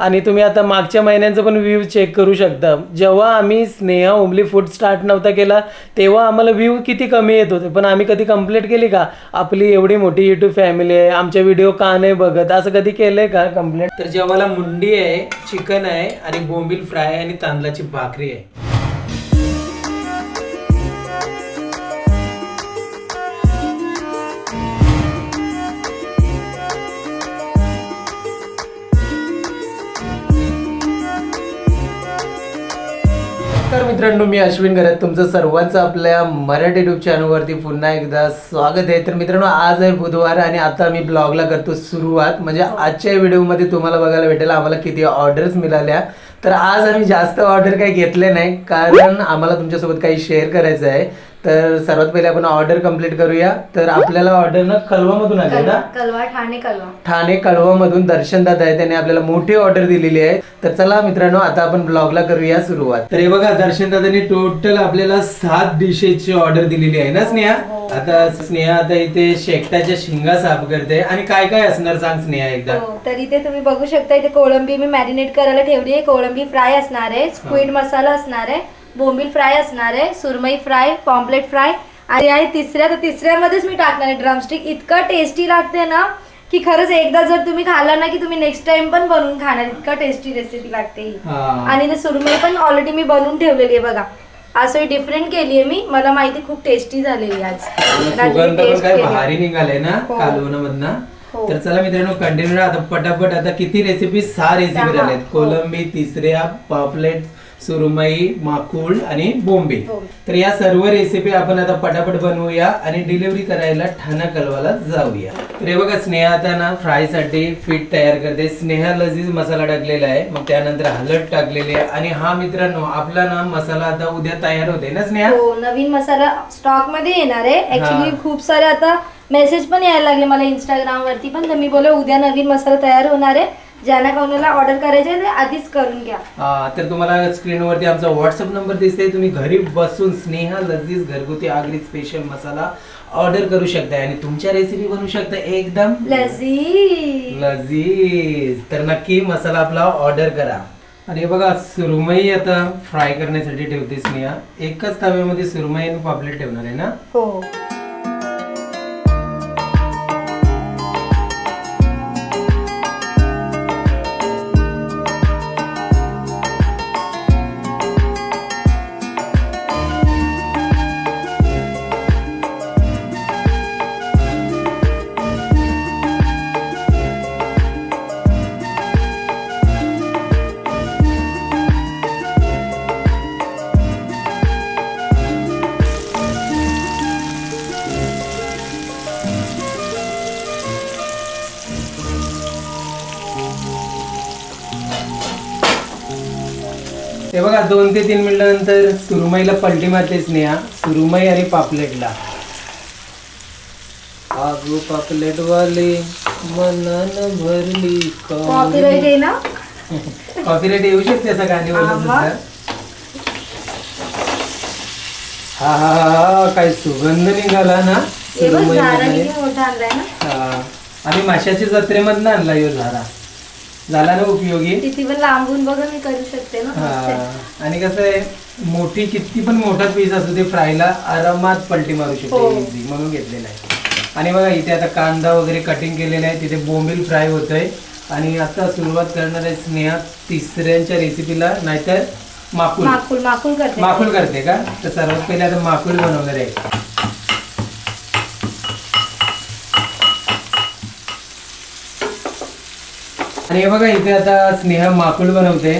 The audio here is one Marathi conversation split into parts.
आणि तुम्ही आता मागच्या महिन्यांचं पण व्ह्यू चेक करू शकता. जेव्हा आम्ही स्नेहा ओमली फूड स्टार्ट नव्हता केला तेव्हा आम्हाला व्ह्यू किती कमी येत होते. पण आम्ही कधी कंप्लीट केली का? आपली एवढी मोठी युट्यूब फॅमिली आहे आमच्या व्हिडिओ का नाही बघत? असं कधी केलंय का कंप्लेंट तर जेव्हाला मुंडी आहे चिकन आहे आणि बोंबील फ्राय आणि तांदळाची भाकरी आहे. मित्रांनो मी अश्विन घरात तुमचं सर्वांचं आपल्या मराठी युट्यूब चॅनलवरती पुन्हा एकदा स्वागत आहे. तर मित्रांनो आज आहे बुधवार आणि आता मी ब्लॉगला करतो सुरुवात. म्हणजे आजच्या व्हिडिओमध्ये तुम्हाला बघायला भेटेल आम्हाला किती ऑर्डर्स मिळाल्या. तर आज आम्ही जास्त ऑर्डर काही घेतले नाही कारण आम्हाला तुमच्यासोबत काही शेअर करायचं आहे. तर सर्वात पहिले आपण ऑर्डर कंप्लीट करूया. तर आपल्याला ऑर्डर ना कलवामधून आली ना? कलवा ठाणे कलवा. ठाणे कळवामधून दर्शन दादा आहे त्याने आपल्याला मोठी ऑर्डर दिलेली आहे. तर चला मित्रांनो आता आपण ब्लॉगला करूया सुरुवात. तर हे बघा दर्शन दादानी टोटल आपल्याला सात डिशेसची ऑर्डर दिलेली आहे ना स्नेहा? आता स्नेहा आता इथे शेकटाच्या शिंगा साफ करते आणि काय काय असणार सांग स्नेहा एकदा. हो, तर इथे तुम्ही बघू शकता इथे कोळंबी मी मॅरिनेट करायला ठेवली आहे. कोळंबी फ्राय असणार आहे स्क्विड मसाला असणार आहे. बोंबील फ्राय असणार आहे सुरमई फ्राय पॉम्पलेट फ्राय. आणि आहे तिसऱ्या तर तिसऱ्यामध्येच मी टाकणार आहे ड्रमस्टिक इतकं टेस्टी लागते ना की खरंच एकदा जर तुम्ही खाल्ला ना की तुम्ही नेक्स्ट टाइम पण बनवून खाणार. इतकं टेस्टी रेसिपी लागते ही. आणि ते सुरमई पण ऑलरेडी मी बनवून ठेवलेली आहे बघा. असं डिफरंट केली आहे मी. मला माहिती खूप टेस्टी झालेली आज. निघाले ना हो. कालवण मधनं हो. तर चला मित्रांनो कंटिन्यू आता पटापट आता किती रेसिपी सहा रेसिपी हो. कोलंबी तिसऱ्या पापलेट सुरमई माकुळ आणि बोंबे. हो. तर या सर्व रेसिपी आपण आता पटापट बनवूया आणि डिलिव्हरी करायला ठाणा कलवाला जाऊया. तर हे बघा स्नेहा आता ना फ्रायसाठी पीठ तयार करते. स्नेहा लजीज मसाला टाकलेला आहे. मग त्यानंतर हळद टाकलेली आहे. आणि हा मित्रांनो आपला ना मसाला आता उद्या तयार होते ना स्नेहा? हो नवीन मसाला स्टॉकमध्ये येणार आहे. ऍक्च्युली खूप सारे आता मेसेज पण यायला लागले मला इंस्टाग्राम वरती पण. तर मी बोले उद्या नवीन मसाला तयार होणार आहे. ज्यांना कोणाला ऑर्डर करायचे ते आधीच करून घ्या. हा, तर तुम्हाला स्क्रीनवरती आमचा व्हॉट्सअप नंबर दिसते तुम्ही घरी बसून स्नेहा लजीज घरगुती आगरी स्पेशल मसाला ऑर्डर करू शकता आणि तुमच्या रेसिपी बनवू शकता एकदम. लजी लजीज. तर नक्की मसाला आपला ऑर्डर करा. आणि हे बघा सुरमई आता फ्राय करण्यासाठी ठेवते स्नेहा. एकच तव्यामध्ये सुरमई आणि पापलेट ठेवणार आहे ना? हो. बघा दोन ते तीन मिनिटानंतर सुरमईला पलटी मारते स्नेहा. सुरमई आणि पापलेटला. आगू पापलेट वाले मनान भरली कॉपीराईट आहे ना? कॉपीराईट येऊ शकते असं गाणी हा, बोलत. सुद्धा हा हा हा हा, काय सुगंध निघाला ना हे हा. आणि माशाच्या जत्रेमधनं आणला यो झाडा झाला ना उपयोगी? किती पण लांबून बघा मी करू शकते ना हा. मस्त आहे. आणि कसं आहे मोठी किती पण मोठा पीस असू दे फ्रायला आरामात पलटी मारू शकतो हो. easy म्हणून घेतलेला आहे. आणि बघा इथे आता कांदा वगैरे कटिंग केलेला आहे तिथे बोंबील फ्राय होतोय. आणि आता सुरुवात करणार आहे स्नेहा तिसऱ्यांच्या रेसिपीला नाहीतर माकुल. माकुल माकुल करते. माकुल करते का? तर सर्वात पहिले आता माकुल बनवणार आहे. आणि हे बघा इथे आता स्नेहा माकुल बनवते.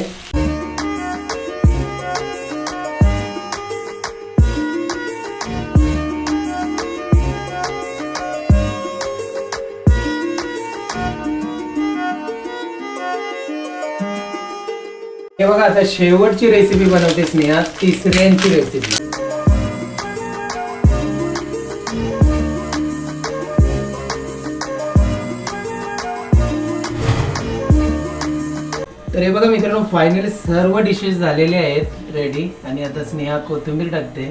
हे बघा आता शेवटची रेसिपी बनवते स्नेहा तिसऱ्यांची रेसिपी तर हे बघा मित्रांनो फायनली सर्व डिशेस झालेले आहेत रेडी आणि आता स्नेहा कोथिंबीर टाकते.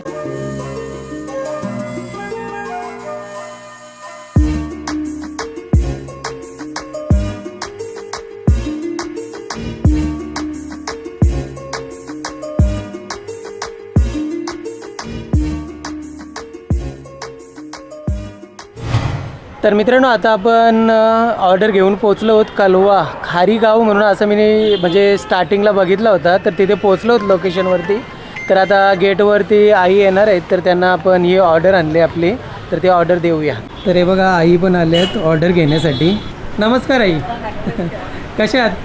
तर मित्रांनो आता आपण ऑर्डर घेऊन पोचलो आहोत कलवा खारी गाव म्हणून असं मी म्हणजे स्टार्टिंगला बघितलं होता. तर तिथे पोचलो आहोत लोकेशनवरती तर आता गेटवरती आई येणार आहेत तर त्यांना आपण ही ऑर्डर आणली आपली. तर ती ऑर्डर देऊया. तर हे बघा आई पण आले आहेत ऑर्डर घेण्यासाठी. नमस्कार आई. कशा आहात?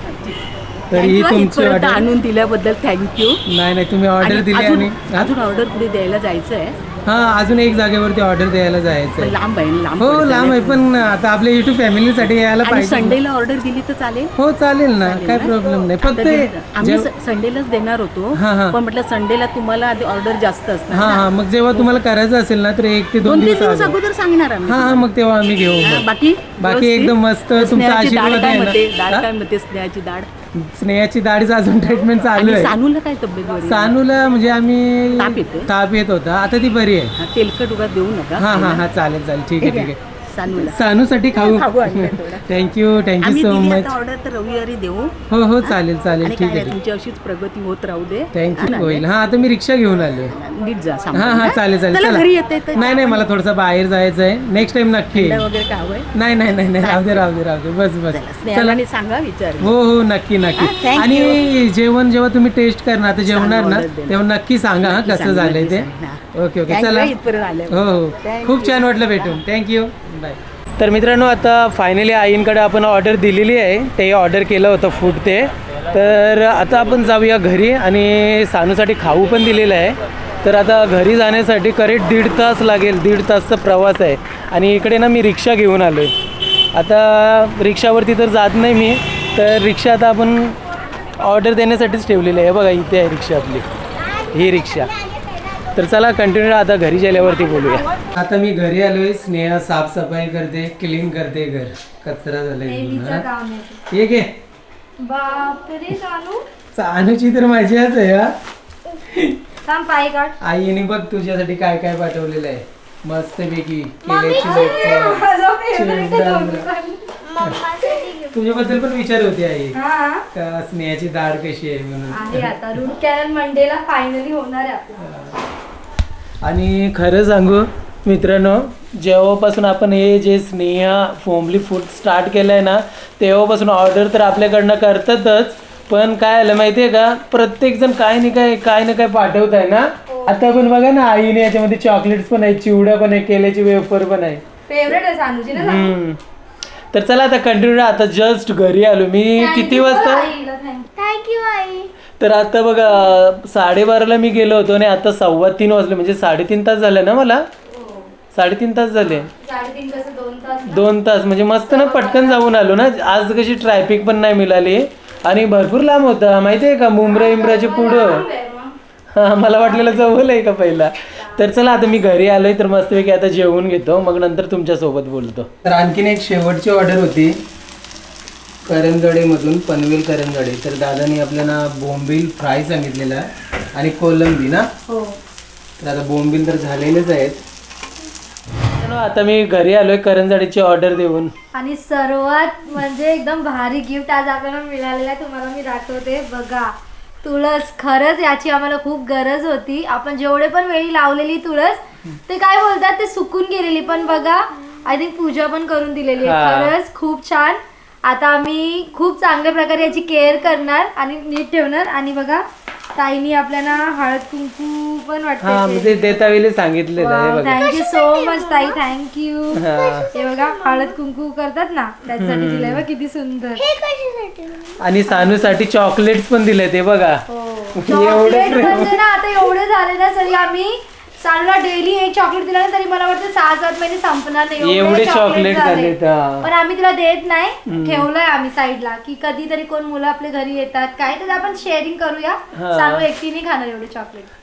तर ही तुमची ऑर्डर आणून दिल्याबद्दल थँक्यू नाही नाही तुम्ही ऑर्डर दिली आणि अजून ऑर्डर पुढे द्यायला जायचं आहे हां अजून एक जागेवरती ऑर्डर द्यायला जायचं आहे लांब आहे लांब हो पडतं लांब ना. आहे पण आता आपल्या युट्यूब फॅमिलीसाठी यायला आणि पाहिजे संडेला ऑर्डर दिली तर चालेल हो चालेल ना काय? प्रॉब्लेम नाही तर फक्त. आम्ही जेव- स- संडेलाच देणार होतो हां, हां. पण म्हटलं संडेला तुम्हाला आधी ऑर्डर जास्त असणार हा हा मग जेव्हा तुम्हाला करायचं असेल ना तर एक ते दोन दोन तीन दिवस दिवस अगोदर. अगोदर सांगणार आम्ही हा हा मग तेव्हा आम्ही घेऊ हा, मग. बाकी बाकी व्यवस्थित? एकदम मस्त तुमचा स्नेहाची डाळ आशीर्वाद काय आहे म्हणते ना डाळ हा? काय म्हणते स्नेहाची डाळ स्नेहाची दाढीचं अजून ट्रीटमेंट चालू आहे. सानूला काय तब्येत बरी आहे? सानूला म्हणजे आम्ही ताप येते? ताप येत होता. आता ती बरी आहे. हा, तेलकट उगा देऊ नका. हा हा हा चालेल चालेल. ठीक आहे ठीक आहे. सानूला. सानूसाठी खाऊ. खाऊ आणलं थोडं. थँक्यू थँक्यू आम्ही सो दिली मच आता ऑर्डर तर रविवारी देऊ. हो हो चालेल चालेल. आणि ठीक काय आहे नाही, तुमची अशीच प्रगती होत राहू दे. थँक्यू होईल. हा आता मी रिक्षा घेऊन आलो. नीट जा हा हा चालेल चालेल. चला घरी येते तर नाही नाही मला थोडंसं बाहेर जायचं आहे. नेक्स्ट टाइम नक्की. थंड वगैरे काय हवंय? नाही नाही नाही नाही. राहू दे राहू दे राहू दे. बस बस. चला चला. स्नेहाने सांगा विचार. हो हो नक्की हा, नक्की. thank आणि जेवण जेव्हा तुम्ही टेस्ट करणार तर जेवणार ना order देणार. तेव्हा नक्की सांगा हा कसं सांगा, झालंय नक्की ते सांगा. ओके ओके Thank चला. इथपर्यंत हो हो. Thank खूप छान वाटलं भेटून. थँक्यू बाय तर मित्रांनो आता फायनली आईंकडे आपण ऑर्डर दिलेली आहे. ते ऑर्डर केलं होतं फूड ते. तर आता आपण जाऊया घरी आणि सानूसाठी खाऊ पण दिलेलं आहे. तर आता घरी जाण्यासाठी करेक्ट दीड तास लागेल. दीड तासचा प्रवास आहे. आणि इकडे ना मी रिक्षा घेऊन आलो आहे आता रिक्षावरती तर जात नाही मी. तर रिक्षा आता आपण ऑर्डर देण्यासाठीच ठेवलेली आहे. बघा इथे आहे रिक्षा आपली. ही रिक्षा. तर चला कंटिन्यू आता घरी गेल्यावरती बोलूया. आता मी घरी आलोय स्नेहा साफसफाई करते क्लीन करते घर. कचरा झालाय. हे घे. चानूची तर माझीच आहे हा. आईने बघ तुझ्यासाठी काय काय पाठवलेलं आहे. केल्याची favorite चिवडा. आहे तुझ्याबद्दल पण विचार होते आई. हा का स्नेहाची दाढ कशी आहे म्हणून? मंडेला फायनली होणार आहे आणि खरं सांगू मित्रांनो जेव्हापासून आपण हे जे स्नेहा फोमली फूड स्टार्ट केलं आहे ना तेव्हापासून ऑर्डर तर आपल्याकडनं करतातच पण काय आलं माहिती आहे का? प्रत्येकजण काय नाही काय काय ना काय पाठवत आहे ना आता पण बघा ना आईने याच्यामध्ये चॉकलेट्स पण आहे चिवडा पण आहे केल्याची वेफर पण आहे. फेवरेट आहे सानूची ना हम्म. तर चला आता कंटिन्यू आता जस्ट घरी आलो. मी किती वाजता? थँक्यू आई. तर आता बघा साडेबाराला मी गेलो होतो आणि आता सव्वा तीन वाजले म्हणजे साडेतीन तास झाले ना मला? साडेतीन तास झाले. दोन तास. म्हणजे मस्त ना पटकन जाऊन आलो ना. आज कशी ट्रॅफिक पण नाही मिळाली. आणि भरपूर लांब होता माहिती आहे का? मुंब्रा इम्ब्राच्या पुढं. हा मला वाटलेलं जवळ आहे का पहिला? तर चला आता मी घरी आलोय तर मस्तपैकी आता जेवून घेतो. मग नंतर तुमच्यासोबत बोलतो. तर आणखीन एक शेवटची ऑर्डर होती. करंजडेमधून पनवेल करंजडे. तर दादानी आपल्याला बोंबील फ्राय सांगितलेला आहे आणि कोलंबी ना? हो. तर आता बोंबील तर झालेलेच आहेत. आता मी घरी आलोय करंजाडीची ऑर्डर देऊन. आणि सर्वात म्हणजे एकदम भारी गिफ्ट आज आपल्याला मिळालेलं आहे तुम्हाला मी दाखवते. बघा तुळस. खरंच याची आम्हाला खूप गरज होती. आपण जेवढे पण वेळी लावलेली तुळस ते काय बोलतात ते सुकून गेलेली. पण बघा आय थिंक पूजा पण करून दिलेली आहे. खरंच खूप छान. आता आम्ही खूप चांगल्या प्रकारे याची केअर करणार आणि नीट ठेवणार. आणि बघा ताईनी आपल्याला हळद कुंकू पण हा वाटतं म्हणजे देता वेळी सांगितलेलं आहे बघा. थँक्यू सो मच ताई. थँक्यू हा. हे बघा हळद कुंकू करतात ना त्यासाठी दिलंय बघ किती सुंदर. आणि सानूसाठी चॉकलेट्स पण दिले ते बघा. चॉकलेट म्हणजे ना आता एवढे झाले ना तरी आम्ही सानूला डेली एक चॉकलेट दिलं ना तरी मला वाटतं सहा सात महिने संपणार नाही. एवढे चॉकलेट झालेत हा. पण आम्ही तिला देत नाही. ठेवलंय आम्ही साईडला की कधीतरी कोण मुलं आपल्या घरी येतात. काय तर आपण शेअरिंग करूया. हा. सानू एकटीने खाणार एवढे चॉकलेट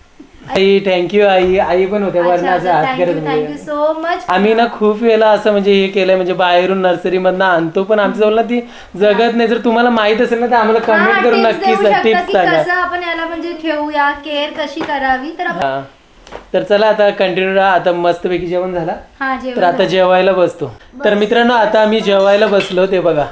आई थँक्यू आई. आई पण हात थँक्यू सो मच आम्ही ना खूप वेळा असं म्हणजे हे केलंय म्हणजे बाहेरून नर्सरी मधनं आणतो पण आमच्या जवळ ना ती जगत नाही. जर तुम्हाला माहीत असेल ना तर आम्हाला कमेंट करून नक्की टिप्स सांगा. आपण याला म्हणजे ठेवूया केअर कशी करावी तर हा. तर चला आता कंटिन्यू राहा. आता मस्तपैकी जेवण झाला. हा तर जेवण आता जेवायला बसतो. तर मित्रांनो आता आम्ही जेवायला बसलो ते बघा.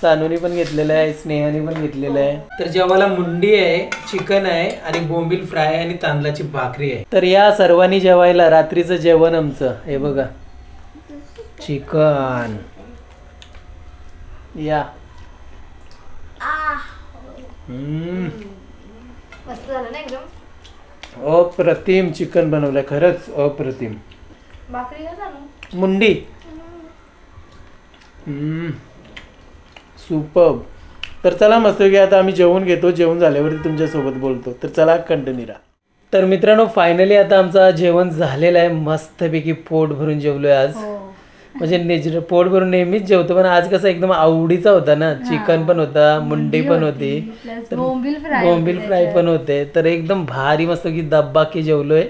सानूनी पण घेतलेलं आहे स्नेहाने पण घेतलेलं आहे. तर जेवायला मुंडी आहे चिकन आहे आणि बोंबील फ्राय आणि तांदळाची भाकरी आहे. तर या सर्वांनी जेवायला रात्रीचं जेवण आमचं. हे बघा. चिकन. या. हम्म. मस्त झालं ना एकदम? अप्रतिम चिकन बनवलंय खरंच अप्रतिम. भाकरी का सांगू मुंडी. सुपर तर चला मस्त की आता आम्ही जेवण घेतो जेवण झाल्यावरती तुमच्यासोबत बोलतो. तर चला कंटिन्यू राहा तर मित्रांनो फायनली आता आमचं जेवण झालेलं आहे. मस्तपैकी पोट भरून जेवलोय आज. हो. म्हणजे नेचर पोट भरून नेहमीच जेवतो पण आज कसं एकदम आवडीचा होता ना. चिकन पण होता मुंडी पण होती तर बोंबील फ्राय बोंबील फ्राय पण होते. तर एकदम भारी मस्त की दब्बा की जेवलोय.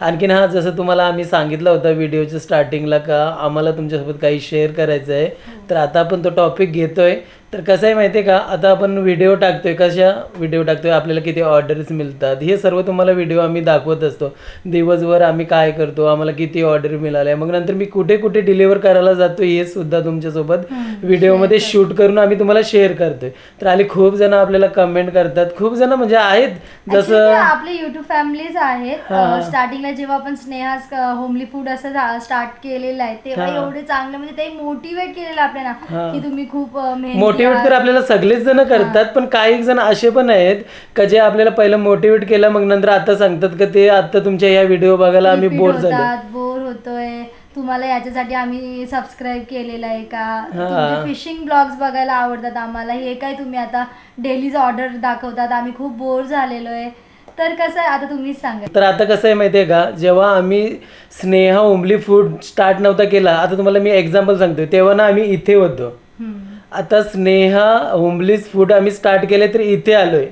आणखीन हा जसं तुम्हाला आम्ही सांगितलं होतं व्हिडिओच्या स्टार्टिंगला का आम्हाला तुमच्यासोबत काही शेअर करायचं आहे तर आता आपण तो टॉपिक घेतोय. तर कसं आहे माहिती आहे का? आता आपण व्हिडिओ टाकतोय कशा व्हिडिओ टाकतोय? आपल्याला किती ऑर्डर्स मिळतात? हे सर्व तुम्हाला व्हिडिओ आम्ही दाखवत असतो. दिवसभर आम्ही काय करतो? आम्हाला किती ऑर्डर मिळाल्या मग नंतर मी कुठे कुठे डिलिव्हर करायला जातो हे सुद्धा तुमच्यासोबत व्हिडिओमध्ये शूट करून आम्ही तुम्हाला शेअर करतोय. तर आले खूप जण आपल्याला कमेंट करतात. खूप जण म्हणजे आहेत. जसं आपले युट्यूब फॅमिलीज आहेत. स्टार्टिंगला जेव्हा आपण स्नेहास होमली फूड असं स्टार्ट केलेलं आहे तेव्हा. एवढे चांगलं म्हणजे ते मोटिवेट केलेलं आपल्याला. की तुम्ही खूप मोटिवेट तर. आपल्याला सगळेच जण करतात पण काही जण असे पण आहेत का जे आपल्याला पहिलं मोटिवेट केलं मग नंतर आता सांगतात का ते आता तुमच्या या व्हिडिओ बघायला आम्ही बोर झालो. बोर होतोय. तुम्हाला याच्यासाठी आम्ही सबस्क्राईब केलेलं आहे का? फिशिंग ब्लॉग्स बघायला आवडतात आम्हाला. हे काय तुम्ही आता डेलीज ऑर्डर दाखवतात. आम्ही खूप बोर झालेलो आहे. तर कसं आहे? आता तुम्हीच सांगा. तर आता कसं आहे माहिती आहे का? जेव्हा आम्ही स्नेहा ओमली फूड स्टार्ट नव्हता केला आता तुम्हाला मी एक्झाम्पल सांगतोय. तेव्हा ना आम्ही इथे होतो. आता स्नेहा होमलीज फूड आम्ही स्टार्ट केले तर इथे आलोय.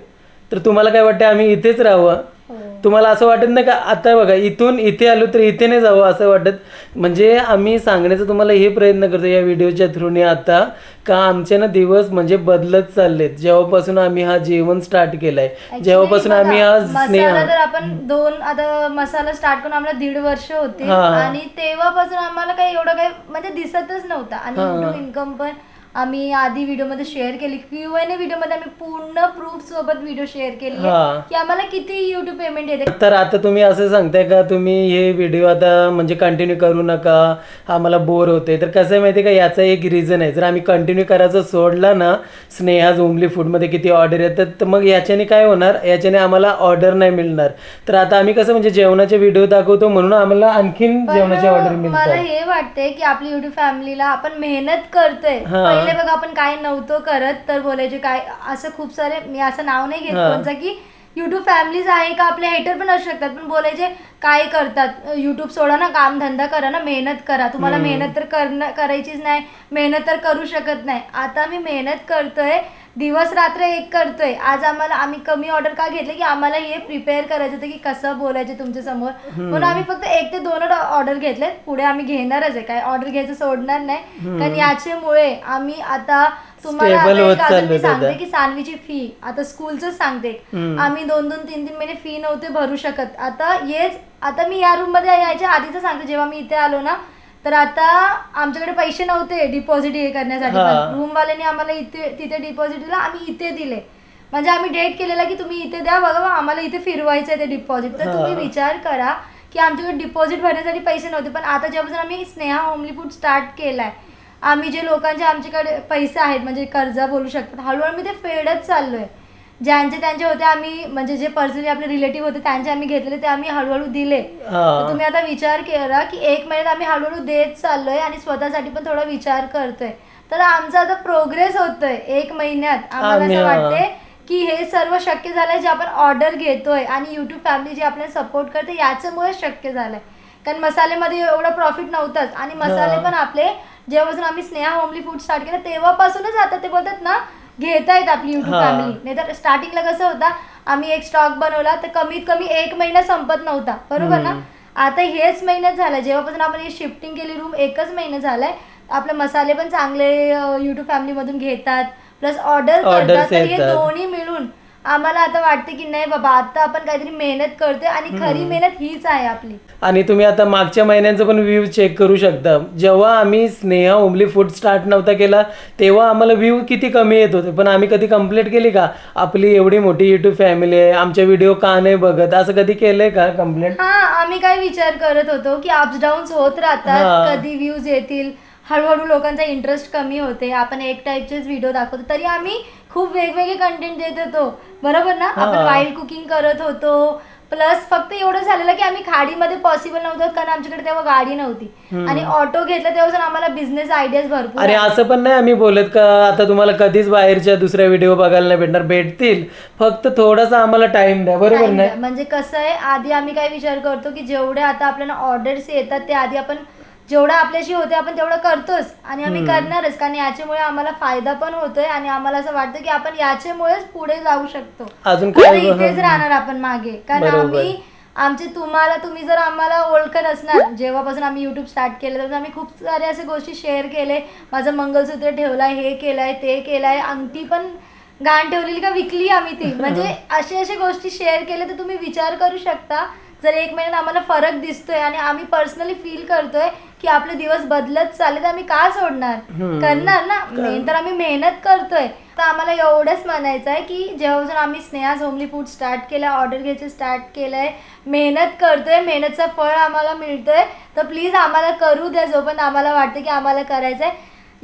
तर तुम्हाला काय वाटतं आम्ही इथेच राहावं? हो. तुम्हाला असं वाटत नाही का आता बघा इथून इथे आलो तर इथे नाही जावं असं वाटत? म्हणजे आम्ही सांगण्याचा तुम्हाला हे प्रयत्न करतो या व्हिडिओच्या थ्रूने आता का आमचे ना दिवस म्हणजे बदलत चाललेत. जेव्हापासून आम्ही हा जेवण स्टार्ट केलाय जेव्हापासून आम्ही हा मसाला स्नेहा तर आपण दोन आता मसाला स्टार्ट करून आम्हाला दीड वर्ष होते. आणि तेव्हापासून आम्हाला काही एवढं काही म्हणजे दिसतच नव्हतं. आणि इन्कम पण आम्ही आधी व्हिडिओमध्ये शेअर केली. क्यू एन व्हिडिओमध्ये आम्ही पूर्ण प्रूफ सोबत व्हिडिओ शेअर केली हा. की आम्हाला किती युट्यूब पेमेंट येते. तर आता तुम्ही असं सांगताय का तुम्ही हे व्हिडिओ आता म्हणजे कंटिन्यू करू नका आम्हाला बोर होते. तर कसं आहे माहिती आहे का याचा एक रिझन आहे. जर आम्ही कंटिन्यू करायचं सोडला ना स्नेहा झोमली फूडमध्ये किती ऑर्डर येतात तर मग याच्याने काय होणार? याच्याने आम्हाला ऑर्डर नाही मिळणार. तर आता आम्ही कसं म्हणजे जेवणाचे व्हिडिओ दाखवतो म्हणून आम्हाला आणखीन जेवणाचे ऑर्डर मला मिळतात हे वाटते की आपली युट्यूब फॅमिलीला आपण मेहनत करतोय. हा. पहिले बघा आपण काय नव्हतो करत तर बोलायचे काय असं खूप सारे मी असं नाव नाही घेत. कोणचं की युट्यूब फॅमिलीज आहे का? आपले हेटर पण असू शकतात पण बोलायचे काय करतात? युट्यूब सोडा ना काम धंदा करा ना मेहनत करा. तुम्हाला मेहनत तर करणं करायचीच नाही. मेहनत तर करू शकत नाही. आता मी मेहनत करतोय दिवस रात्र एक करतोय. आज आम्हाला आम्ही कमी ऑर्डर का घेतले की आम्हाला हे प्रिपेअर करायचं होतं की कसं बोलायचं तुमच्यासमोर म्हणून आम्ही फक्त एक ते दोनच ऑर्डर घेतले पुढे आम्ही घेणारच आहे. काय ऑर्डर घ्यायचं सोडणार नाही. कारण याच्यामुळे आम्ही आता तुम्हाला Stable आता होत एक अजून चाललोय मी सांगते दादा. की सानवीची फी आता स्कूलच सांगते हम्म. आम्ही दोन दोन तीन तीन महिने फी नव्हते भरू शकत आता हेच आता मी या रूममध्ये यायच्या आधीच सांगते जेव्हा मी इथे आलो ना तर आता आमच्याकडे पैसे नव्हते डिपॉझिट हे करण्यासाठी हा. रूम वाल्याने आम्हाला इथे तिथे डिपॉझिट दिलं आम्ही इथे दिले म्हणजे आम्ही डेट केलेला की तुम्ही इथे द्या बघा आम्हाला इथे फिरवायचं आहे ते डिपॉझिट तर हा. तुम्ही विचार करा की आमच्याकडे डिपॉझिट भरण्यासाठी पैसे नव्हते पण आता जेव्हापासून आम्ही स्नेहा होमली फूड स्टार्ट केलाय आम्ही जे लोकांचे आमच्याकडे पैसे आहेत म्हणजे कर्ज बोलू शकतात हळूहळू मी ते फेडत चाललोय. ज्यांचे त्यांचे होते आम्ही म्हणजे जे पर्सनली आपले रिलेटिव्ह होते त्यांचे आम्ही घेतलेले ते आम्ही हळूहळू दिले. तर तुम्ही आता विचार केला की एक महिन्यात आम्ही हळूहळू देत चाललोय आणि स्वतःसाठी पण थोडा विचार करतोय. तर आमचा आता प्रोग्रेस होतोय एक महिन्यात. आम्हाला आम्ही- असं वाटते की हे सर्व शक्य झालंय जे आपण ऑर्डर घेतोय आणि युट्यूब फॅमिली जी आपल्याला सपोर्ट करते याच्यामुळे शक्य झालंय. कारण मसालेमध्ये एवढा प्रॉफिट नव्हताच आणि मसाले. पण आपले जेव्हापासून आम्ही स्नेहा होमली फूड स्टार्ट केलं तेव्हापासूनच आता ते बोलतात ना घेतायत आपली युट्यूब. फॅमिली नाही तर स्टार्टिंगला कसं होता आम्ही एक स्टॉक बनवला तर कमीत कमी एक महिना संपत नव्हता. बरोबर ना? आता हेच महिन्यात झालं. जेव्हापासून आपण हे शिफ्टिंग केली रूम एकच महिना झालाय. आपले मसाले पण चांगले युट्यूब फॅमिलीमधून घेतात. प्लस ऑर्डर Orders करतात. तर हे येतात. दोन्ही मिळून आम्हाला आता वाटते की नाही बाबा आता आपण काहीतरी मेहनत करतोय आणि खरी मेहनत हीच आहे आपली. आणि तुम्ही आता मागच्या महिन्यांचं पण व्ह्यू चेक करू शकता. जेव्हा आम्ही स्नेहा ओमली फूड स्टार्ट नव्हता केला तेव्हा आम्हाला व्ह्यू किती कमी येत होते. पण आम्ही कधी कंप्लीट केली का? आपली एवढी मोठी युट्यूब फॅमिली आहे आमच्या व्हिडिओ का नाही बघत? असं कधी केलंय का कंप्लीट हा आम्ही काय विचार करत होतो की अप्स डाऊन्स होत हा. राहतात कधी व्ह्यूज येतील? हळूहळू लोकांचा इंटरेस्ट कमी होते. आपण एक टाईपचेच व्हिडिओ दाखवतो. तरी आम्ही खूप वेगवेगळे कंटेंट देत होतो. बरोबर ना? आपण. वाईल्ड कुकिंग करत होतो. प्लस फक्त एवढं झालेलं की आम्ही खाडीमध्ये पॉसिबल नव्हतं कारण आमच्याकडे तेव्हा गाडी नव्हती. आणि ऑटो घेतलं तेव्हा आम्हाला बिझनेस आयडियाज भरपूर आल्या. असं पण नाही आम्ही बोलत का आता तुम्हाला कधीच बाहेरच्या दुसऱ्या व्हिडिओ बघायला नाही भेटणार. भेटतील. फक्त थोडासा आम्हाला टाइम द्या. बरोबर नाही. म्हणजे कसं आहे आधी आम्ही काय विचार करतो की जेवढे आता आपल्याला ऑर्डर्स येतात ते आधी आपण जेवढं आपल्याशी होते आपण तेवढं करतोच. आणि आम्ही करणारच कारण याच्यामुळे आम्हाला फायदा पण होतोय आणि आम्हाला असं वाटतं की आपण याच्यामुळेच पुढे जाऊ शकतो. अजून इथेच राहणार आपण मागे. कारण बरोबर. आम्ही आमचे तुम्हाला तुम्ही जर आम्हाला ओळखत असणार जेव्हापासून आम्ही युट्यूब स्टार्ट केलं तर आम्ही खूप सारे असे गोष्टी शेअर केले. माझं मंगलसूत्र ठेवलंय हे केलंय ते केलंय अंगठी पण गाण ठेवलेली का विकली आम्ही ती. म्हणजे असे असे गोष्टी शेअर केले तर तुम्ही विचार करू शकता. जर एक महिन्यात आम्हाला फरक दिसतोय आणि आम्ही पर्सनली फील करतोय की आपले दिवस बदलत चालले तर आम्ही का सोडणार? करणार ना? मेन तर आम्ही मेहनत करतोय. तर आम्हाला एवढंच म्हणायचं आहे की जेव्हापासून आम्ही स्नेहाज होमली फूड स्टार्ट केलं ऑर्डर घ्यायचं स्टार्ट केलंय मेहनत करतोय मेहनतचं फळ आम्हाला मिळतोय तर प्लीज आम्हाला करू द्या जोपर्यंत आम्हाला वाटतं की आम्हाला करायचंय.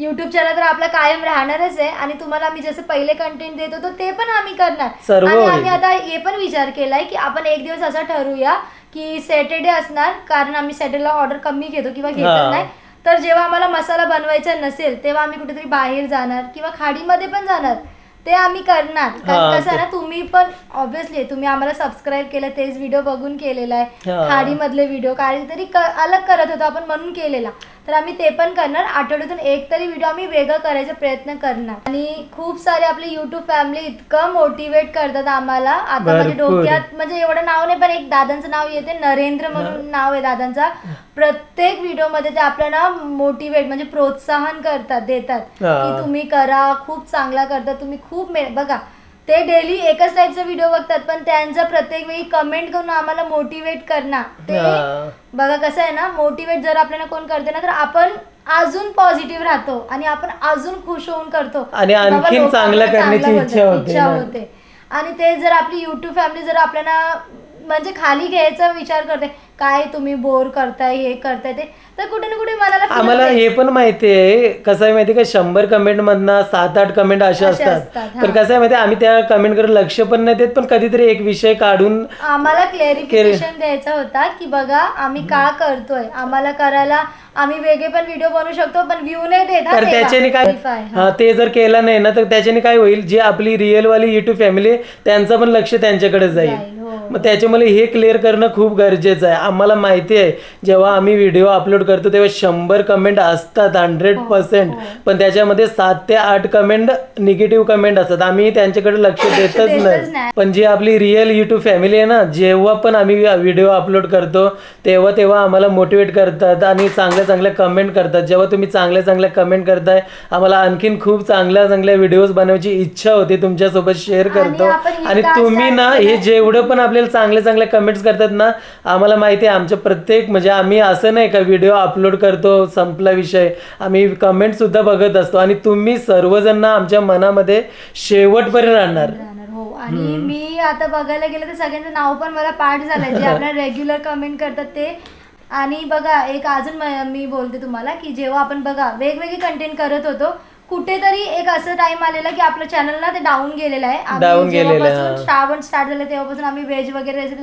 युट्यूब चॅनल तर आपला कायम राहणारच आहे आणि तुम्हाला आम्ही जसं पहिले कंटेंट देत होतो ते पण आम्ही करणार सर्व आणि होईल. आम्ही आता हे पण विचार केलाय की आपण एक दिवस असा ठरवूया की सॅटर्डे असणार कारण आम्ही सॅटर्डेला ऑर्डर कमी घेतो किंवा हा. घेतच नाही तर जेव्हा आम्हाला मसाला बनवायचा नसेल तेव्हा आम्ही कुठेतरी बाहेर जाणार किंवा खाडीमध्ये पण जाणार ते आम्ही करणार. हा, कारण कसं आहे ते- ना तुम्ही पण ऑब्विसली तुम्ही आम्हाला सबस्क्राईब केलं तेच व्हिडिओ बघून केलेला आहे. हा. खाडीमधले व्हिडिओ काहीतरी क- अलग करत होतो आपण म्हणून केलेला. तर आम्ही ते पण करणार. आठवड्यातून एक तरी व्हिडिओ आम्ही वेगळं करायचा प्रयत्न करणार. आणि खूप सारे आपले युट्यूब फॅमिली इतकं मोटिवेट करतात आम्हाला. आता माझ्या भरपूर. डोक्यात म्हणजे एवढं नाव नाही पण एक दादांचं नाव येते. नरेंद्र म्हणून नाव आहे दादांचा. प्रत्येक व्हिडिओमध्ये ते आपल्याला मोटिवेट म्हणजे प्रोत्साहन करतात देतात. की तुम्ही करा खूप चांगला करता तुम्ही खूप बघा ते डेली एकच टाईपचा व्हिडिओ बघतात पण त्यांचं प्रत्येक वेळी कमेंट करून आम्हाला मोटिवेट करणार ते. बघा कसं आहे ना मोटिवेट जर आपल्याला कोण करते ना तर आपण अजून पॉझिटिव्ह राहतो आणि आपण अजून खुश होऊन करतो आणि लोकं चांगलं करण्याची इच्छा. होते आणि ते जर आपली युट्यूब फॅमिली जर आपल्याला म्हणजे खाली घ्यायचा विचार करते काय तुम्ही बोर करताय हे करताय ते तर कुठे ना कुठे feel आम्हाला. हे पण माहिती आहे कसं आहे माहिती का शंभर कमेंट मधनं सात आठ कमेंट असे असे असतात. पण कसं आहे माहिती आम्ही त्या कमेंटकडे लक्ष पण नाही देत पण कधीतरी एक विषय काढून आम्हाला क्लेरिफिकेशन द्यायचा होता की बघा आम्ही का करतोय आम्हाला करायला आम्ही वेगळे पण व्हिडिओ बनवू शकतो पण व्ह्यू नाही देत हा तर तेव्हा. त्याच्याने काय Verify, हा. हा ते जर केलं नाही ना तर त्याच्याने काय होईल जी आपली रिअल वाली युट्यूब फॅमिली त्यांचं पण लक्ष त्यांच्याकडे जाईल, जाईल. मग त्याच्यामुळे हे क्लिअर करणं खूप गरजेचं आहे. आम्हाला माहिती आहे जेव्हा आम्ही व्हिडिओ अपलोड करतो तेव्हा शंभर कमेंट असतात हंड्रेड हो, पर्सेंट पण त्याच्यामध्ये सात ते आठ कमेंट निगेटिव्ह कमेंट असतात. आम्ही त्यांच्याकडे लक्ष देतच नाही. पण जी आपली रिअल युट्यूब फॅमिली आहे ना जेव्हा पण आम्ही व्हिडिओ अपलोड करतो तेव्हा तेव्हा आम्हाला मोटिवेट करतात आणि चांगल्या चांगल्या कमेंट करतात. जेव्हा तुम्ही चांगल्या चांगल्या कमेंट करताय आम्हाला आणखीन खूप चांगल्या चांगल्या व्हिडिओज बनवायची इच्छा होती तुमच्यासोबत शेअर करतो. हे आणि तुम्ही ना हे जेवढं पण आपल्याला चांगले चांगले कमेंट्स करतात ना आम्हाला माहिती आहे आमच्या प्रत्येक म्हणजे आम्ही असं नाही का व्हिडिओ अपलोड करतो संपला विषय. आम्ही कमेंट सुद्धा बघत असतो. आणि तुम्ही सर्वजण आमच्या मनामध्ये शेवटपर्यंत राहणार. राहणार हो. आणि मी आता बघायला गेलं तर सगळ्यांचं नाव पण मला पाठ झालंय. जे आपल्याला रेग्युलर कमेंट करतात ते. आणि बघा एक अजून मी बोलते तुम्हाला की जेव्हा आपण बघा वेगवेगळे कंटेंट करत होतो कुठेतरी एक असं टाइम आलेला की आपलं चॅनल ना ते डाऊन गेलेलं आहे. Down आम्ही गेलेलं जेव्हापासून हा. श्रावण स्टार्ट झालं तेव्हापासून आम्ही व्हेज वगैरे रेसिपी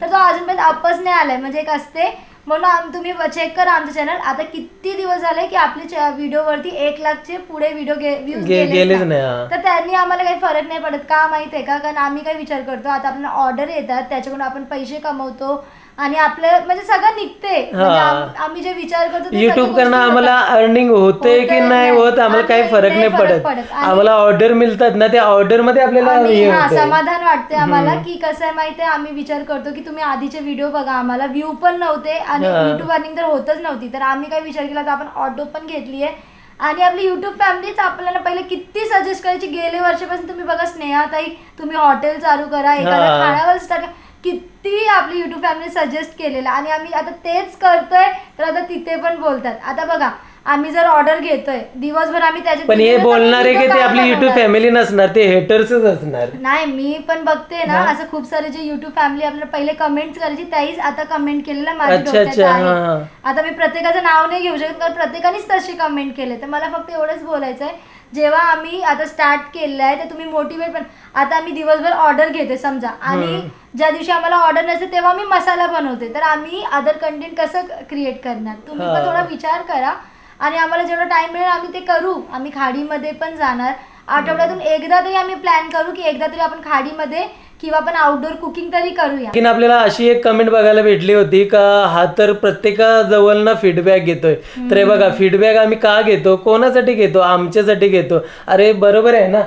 तर तो अजूनपर्यंत अपच नाही आलाय. म्हणजे एक असते म्हणून आम- तुम्ही चेक करा आमचं चॅनल आता किती दिवस झाले की आपल्या व्हिडिओवरती एक लाखचे पुढे व्हिडिओ व्ह्यूज गे- गेलेच नाही. हा. तर त्यांनी आम्हाला काही फरक नाही पडत. का माहीत आहे का? कारण आम्ही काय विचार करतो आता आपल्याला ऑर्डर येतात त्याच्याकडून आपण पैसे कमवतो आणि आपलं म्हणजे सगळं निघते म्हणजे आम- आम्ही जे विचार करतो ते सगळ्या युट्यूब गोष्टी करणं आम्हाला. अर्निंग होते की नाही नाही. होत आम्हाला काही फरक नाही पडत. आणि- आम्हाला ऑर्डर मिळतात ना त्या ऑर्डरमध्ये आपल्याला आम्ही हे हा होतंय. समाधान वाटते आम्हाला की कसं आहे माहितीये आम्ही विचार करतो की तुम्ही आधीचे व्हिडिओ बघा आम्हाला व्ह्यू पण नव्हते आणि हा. युट्यूब अर्निंग तर होतच नव्हती तर आम्ही काय विचार केला तर आपण ऑटो पण घेतली आहे आणि आपली युट्यूब फॅमिलीच आपल्याला पहिले किती सजेस्ट करायची गेले वर्षापासून तुम्ही बघा स्नेहाताई तुम्ही हॉटेल चालू करा एखाद्या हा. खाण्यावर स्टार्ट किती आपली युट्यूब फॅमिली सजेस्ट केलेलं. आणि आम्ही आता तेच करतोय तर आता तिथे पण बोलतात. आता बघा आम्ही जर ऑर्डर घेतोय दिवसभर आम्ही त्याच्यात पण हे बोलणारे video की ते आपली युट्यूब? फॅमिली नसणार ते हेटर्सच असणार नाही मी पण बघते ना असं खूप सारे जे युट्यूब फॅमिली आपल्याला पहिले कमेंट करायची त्याहीच आता कमेंट केलेलं माझ्या अच्छा, डोक्यात अच्छा, आहे. हा, हा. आता मी प्रत्येकाचं नाव नाही घेऊ शकत कारण प्रत्येकानेच तसे कमेंट केले तर मला फक्त एवढंच बोलायचं आहे जेव्हा आम्ही आता स्टार्ट केलेलं आहे तर तुम्ही मोटिवेट पण आता आम्ही दिवसभर ऑर्डर घेते समजा आणि ज्या दिवशी आम्हाला ऑर्डर नसते तेव्हा मी मसाला बनवते तर आम्ही अदर कंटेंट कसं क्रिएट करणार तुम्ही पण हा. थोडा विचार करा आणि आम्हाला जेवढा टाइम मिळेल आम्ही ते करू. आम्ही खाडीमध्ये पण जाणार. आठवड्यातून एकदा तरी आम्ही प्लॅन करू की एकदा तरी आपण खाडीमध्ये किंवा आपण आउटडोर कुकिंग तरी करूया. की आपल्याला अशी एक कमेंट बघायला भेटली होती का हा तर प्रत्येकाजवळ ना फीडबॅक घेतोय. तर हे बघा फीडबॅक आम्ही का घेतो? कोणासाठी घेतो? आमच्यासाठी घेतो. अरे बरोबर आहे ना?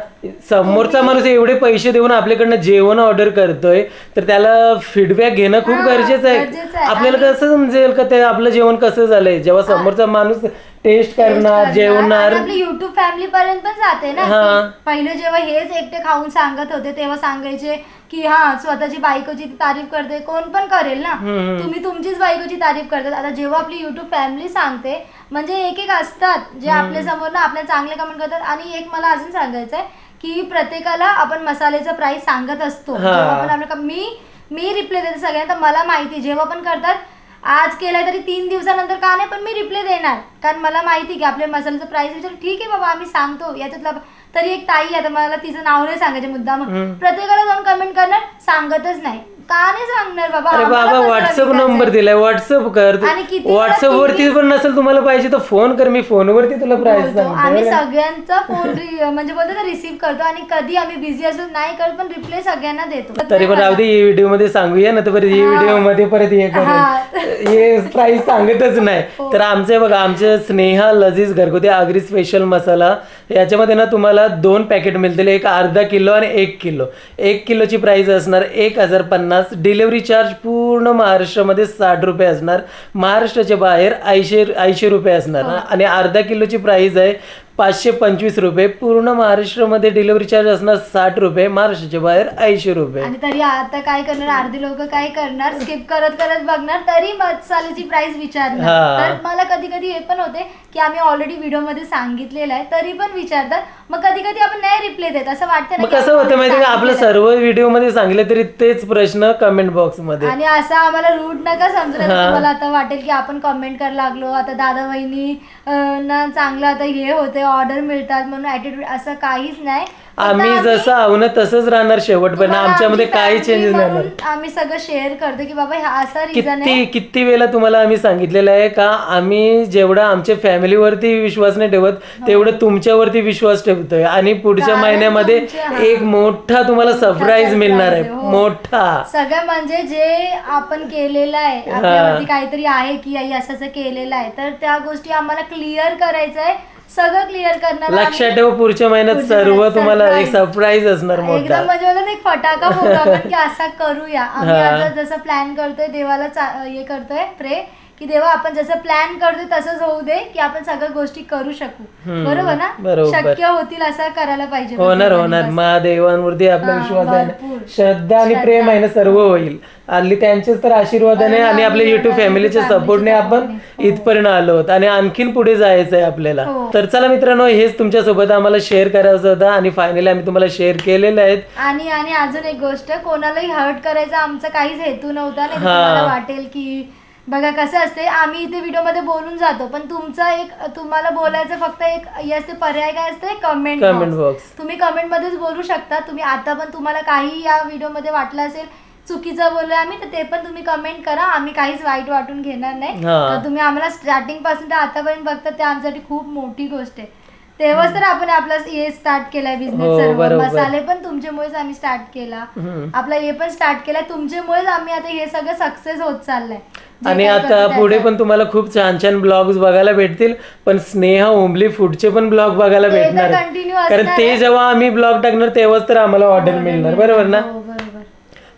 समोरचा माणूस एवढे पैसे देऊन आपल्याकडनं जेवण ऑर्डर करतोय तर त्याला फीडबॅक घेणं खूप हा, गरजेचं आहे. आपल्याला कसं समजेल का ते? आपलं जेवण कसं झालंय? जेव्हा समोरचा माणूस टेस्ट करणार जेवणार. आपली युट्यूब फॅमिली पर्यंत पण जाते ना हा. की पहिले जेव्हा हेच एकटे खाऊन सांगत होते तेव्हा सांगायचे की हा स्वतःची बायकोची ती तारीफ करते. कोण पण करेल ना. तुम्ही तुमचीच बायकोची तारीफ करतात. आता जेव्हा आपली युट्यूब फॅमिली सांगते म्हणजे एक एक असतात जे आपल्यासमोर ना आपल्या चांगले कमेंट करतात. आणि एक मला अजून सांगायचं आहे की प्रत्येकाला आपण मसाल्याचा प्राइस सांगत असतो. हा. जेव्हा पण आपल्या मी मी रिप्लाय देते सगळ्यांना. मला माहिती जेव्हा पण करतात आज केलाय तरी तीन दिवसानंतर का नाही पण मी रिप्लाय देणार. कारण मला माहिती की आपल्या मसाल्याचं प्राइस विचार ठीक आहे बाबा आम्ही सांगतो. याच्यातला तरी एक ताई आता मला तिचं नाव नाही सांगायचे मुद्दा मग प्रत्येकाला जाऊन कमेंट करणार सांगतच नाही. का नाही सांगणार बाबा अरे आम्हाला बाबा व्हॉट्सअप विकायचा नंबर. दिलाय व्हॉट्सअप कर. आणि किती वेळा व्हॉट्सअप वरती पण नसेल तुम्हाला पाहिजे तर फोन कर मी फोनवरती तुला प्राइस बोलतो. आम्ही सांगतो सगळ्यांचा फोन म्हणजे बोलतो ना रिसीव्ह करतो आणि कधी आम्ही बिझी असलो नाही करत पण रिप्लाय सगळ्यांना देतो. तरी पण राहू दे ही व्हिडिओमध्ये सांगूया ना तर परत ही व्हिडिओमध्ये परत हे हा. करेल हे प्राइस सांगतच नाही. तर आमचे बघा आमचे स्नेहा लजीज घरगुती आगरी स्पेशल मसाला याच्यामध्ये ना तुम्हाला दोन पॅकेट मिळतील. एक अर्धा किलो आणि एक किलो. एक किलोची प्राइस असणार एक हजार पन्नास डिलिव्हरी चार्ज पूर्ण महाराष्ट्रामध्ये साठ रुपये असणार. महाराष्ट्राच्या बाहेर ऐंशी ऐंशी रुपये असणार. आणि अर्धा किलोची प्राइस आहे. पाचशे पंचवीस रुपये. पूर्ण महाराष्ट्रामध्ये डिलिव्हरी चार्ज असणार साठ रुपये महाराष्ट्राच्या बाहेर ऐंशी रुपये. आणि तरी आता काय करणार अर्धे लोक काय करणार स्किप करत करत बघणार तरी मसाल्याची प्राइस विचारणार. हा. तर मला कधी कधी हे पण होते की आम्ही ऑलरेडी व्हिडिओमध्ये सांगितलेलं आहे तरी पण विचारतात. मग कधी कधी आपण नाही रिप्लाय देत असं वाटतं मग की कसं आपण होतं माहिती का? आपलं सांगितलेलं सर्व व्हिडिओमध्ये सांगितले तरी तेच प्रश्न कमेंट बॉक्स आहे. मध्ये. आणि असं आम्हाला रूट नका समजलं तुम्हाला आता वाटेल की आपण कमेंट करायला लागलो. आता दादा अं, ना चांगलं आता हे होते ऑर्डर मिळतात म्हणून ऍटिट्यूड असं काहीच नाही. आम्ही जसं आहो ना तसंच राहणार शेवटपर्यंत तुम्हाला आमच्यामध्ये आमची काही family चेंजेस नाही म्हणून होणार. आम्ही सगळं शेअर करतो की बाबा हा असा रिझन आहे. किती किती वेळेला तुम्हाला आम्ही सांगितलेलं आहे का आम्ही जेवढा आमच्या फॅमिलीवरती विश्वास नाही ठेवत तेवढं तुमच्यावरती विश्वास ठेवतोय. आणि पुढच्या कारण महिन्यामध्ये हा. एक मोठा तुम्हाला सरप्राईज मिळणार आहे. आहे, हो. मोठा. सगळं म्हणजे जे आपण केलेलं आहे आपल्यावरती काहीतरी आहे की आई असं असं केलेलं आहे तर त्या गोष्टी आम्हाला क्लिअर करायचं आहे. सगळं क्लिअर करणार लक्षात ठेवा पुढच्या महिन्यात सर्व तुम्हाला एक. सरप्राईज असणार मोठा एकदम म्हणजे मला ना एक फटाका फोडू आपण की असा करूया आम्ही हा. आता जसं प्लॅन करतोय देवाला चा- हे करतोय प्रे की देवा आपण जसं प्लॅन करतोय तसंच होऊ दे की आपण सगळ्या गोष्टी करू शकू. बरोबर ना. शक्य होतील असं करायला पाहिजे होणार होणार. महादेवांवरती आपला विश्वास आहे. श्रद्धा आणि प्रेम आहे ना सर्व होईल. हल्ली त्यांचेच तर आशीर्वादाने आणि आणि आपल्या युट्यूब फॅमिलीच्या सपोर्टने आपण. हो. इथपर्यंत आलो आहोत. आणि आणखीन पुढे जायचं आहे आपल्याला. हो. तर चला मित्रांनो हेच तुमच्यासोबत आम्हाला शेअर करायचं होतं आणि फायनली आम्ही तुम्हाला शेअर केलेलं आहेत. आणि आणि अजून एक गोष्ट कोणालाही हर्ट करायचा आमचा काहीच हेतू नव्हता वाटेल की बघा कसं असते आम्ही इथे व्हिडिओमध्ये बोलून जातो पण तुमचा एक तुम्हाला बोलायचं फक्त एक हे असते पर्याय काय असते कमेंट Comment box. तुम्ही कमेंट मध्येच बोलू शकता. तुम्ही आता पण तुम्हाला काही या व्हिडिओमध्ये वाटलं असेल चुकीचं बोललोय आम्ही तर ते पण तुम्ही कमेंट करा. आम्ही काहीच वाईट वाटून घेणार नाही. हा. तर तुम्ही आम्हाला स्टार्टिंगपासून तर आतापर्यंत बघता ते आमच्यासाठी खूप मोठी गोष्ट आहे. तेव्हाच तर आपण आपला हे स्टार्ट केलाय हो, बिझनेस सर्व बरोबर. मसाले पण तुमच्यामुळेच आम्ही स्टार्ट केला हम्म. आपला हे पण स्टार्ट केला तुमच्यामुळेच आम्ही आता हे सगळं सक्सेस होत चाललंय जे आणि काही आता करतो पुढे त्याचं. पण तुम्हाला खूप छान छान ब्लॉग्स बघायला भेटतील पण स्नेहा ओमली फूडचे पण ब्लॉग बघायला ते तर भेटणार आहेत. continue कारण असणार ते आहे. जेव्हा आम्ही ब्लॉग टाकणार तेव्हाच तर आम्हाला ऑर्डर मिळणार बरोबर ना हो, बरोबर